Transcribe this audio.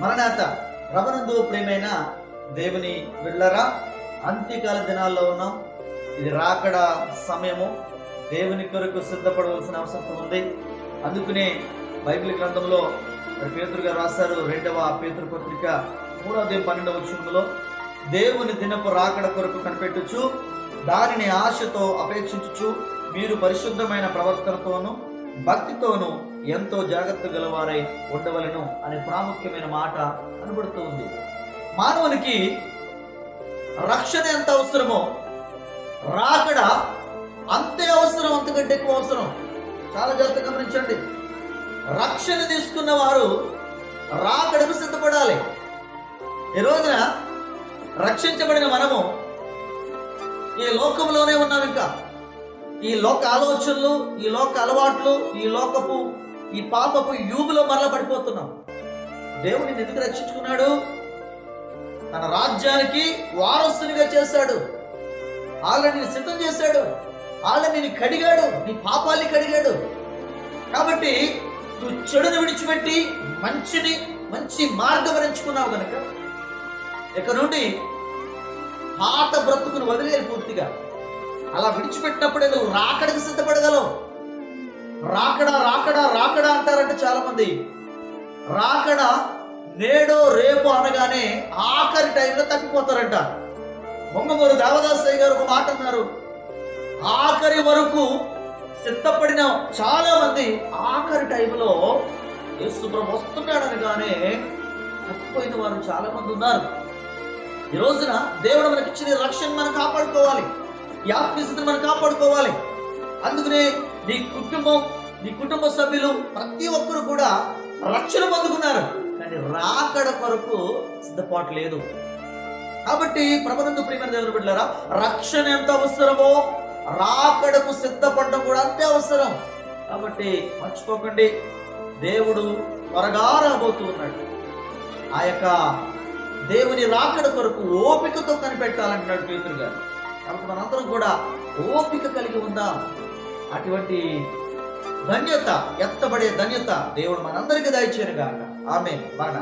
మరణాత రమనందు ప్రేమైన దేవుని వెళ్ళరా అంత్యకాల దినాల్లో ఉన్నాం. ఇది రాకడ సమయము. దేవుని కొరకు సిద్ధపడవలసిన అవసరం ఉంది. అందుకనే బైబిల్ గ్రంథంలో మరి రాశారు రెండవ పేతురు పత్రిక మూడవ దేవ పన్నెండవ చూపులో దేవుని దినపు రాకడ కొరకు కనిపెట్టుచు దానిని ఆశతో అపేక్షించుచు మీరు పరిశుద్ధమైన ప్రవర్తనతోనూ భక్తితోనూ ఎంతో జాగ్రత్త గలవారై ఉండవలను అనే ప్రాముఖ్యమైన మాట కనబడుతూ ఉంది. మానవునికి రక్షణ ఎంత అవసరమో రాకడ అంతే అవసరం అంతకంటే ఎక్కువ అవసరం. చాలా జాగ్రత్త గమనించండి. రక్షణ తీసుకున్న వారు రాకడకు సిద్ధపడాలి. ఈ రోజున రక్షించబడిన మనము ఈ లోకంలోనే ఉన్నాం ఇంకా. ఈ లోక ఆలోచనలు ఈ లోక అలవాట్లు ఈ లోకపు ఈ పాపపు యూబులో మరల పడిపోతున్నాం. దేవుడిని ఎందుకు రక్షించుకున్నాడు? తన రాజ్యానికి వారసునిగా చేశాడు. ఆల్రెడీ నేను సిద్ధం చేశాడు. ఆల్రెడీ నేను కడిగాడు. నీ పాపాల్ని కడిగాడు. కాబట్టి నువ్వు చెడును విడిచిపెట్టి మంచిని మంచి మార్గం ఎంచుకున్నావు కనుక ఇక నుండి పాత బ్రతుకును వదిలేరు పూర్తిగా. అలా విడిచిపెట్టినప్పుడే నువ్వు రాకడికి సిద్ధపడగలవు. రాకడా రాకడా రాకడా అంటారంటే చాలా మంది రాకడ నేడో రేపు అనగానే ఆఖరి టైంలో తప్పిపోతారంట. మొంగమూరు దేవదాసయ్య గారు ఒక మాట అన్నారు. ఆఖరి వరకు సిద్ధపడిన చాలా మంది ఆఖరి టైంలో యేసుప్రభు వస్తున్నాడు అనగానే తప్పిపోయిన వారు చాలా మంది ఉన్నారు. ఈ రోజున దేవుడు మనకిచ్చిన రక్షణ మనం కాపాడుకోవాలి. ఈ ఆత్మీయతను మనం కాపాడుకోవాలి. అందుకనే నీ కుటుంబం నీ కుటుంబ సభ్యులు ప్రతి ఒక్కరు కూడా రక్షణ పొందుకున్నారు. కానీ రాకడ కొరకు సిద్ధపాటు లేదు. కాబట్టి ప్రబలందు ప్రియమైన దేవుని బిడ్డారా రక్షణ ఎంత అవసరమో రాకడకు సిద్ధపడడం కూడా అంతే అవసరం. కాబట్టి మర్చిపోకండి. దేవుడు త్వరగా రాబోతూ ఉన్నాడు. ఆ యొక్క దేవుని రాకడ కొరకు ఓపికతో కనిపెట్టాలంటున్నాడు పేతురు గారు. కాబట్టి మనందరం కూడా ఓపిక కలిగి ఉందాం. అటువంటి ధన్యత ఎత్తబడే ధన్యత దేవుడు మనందరికీ దయచేయను కాక ఆమె మరణ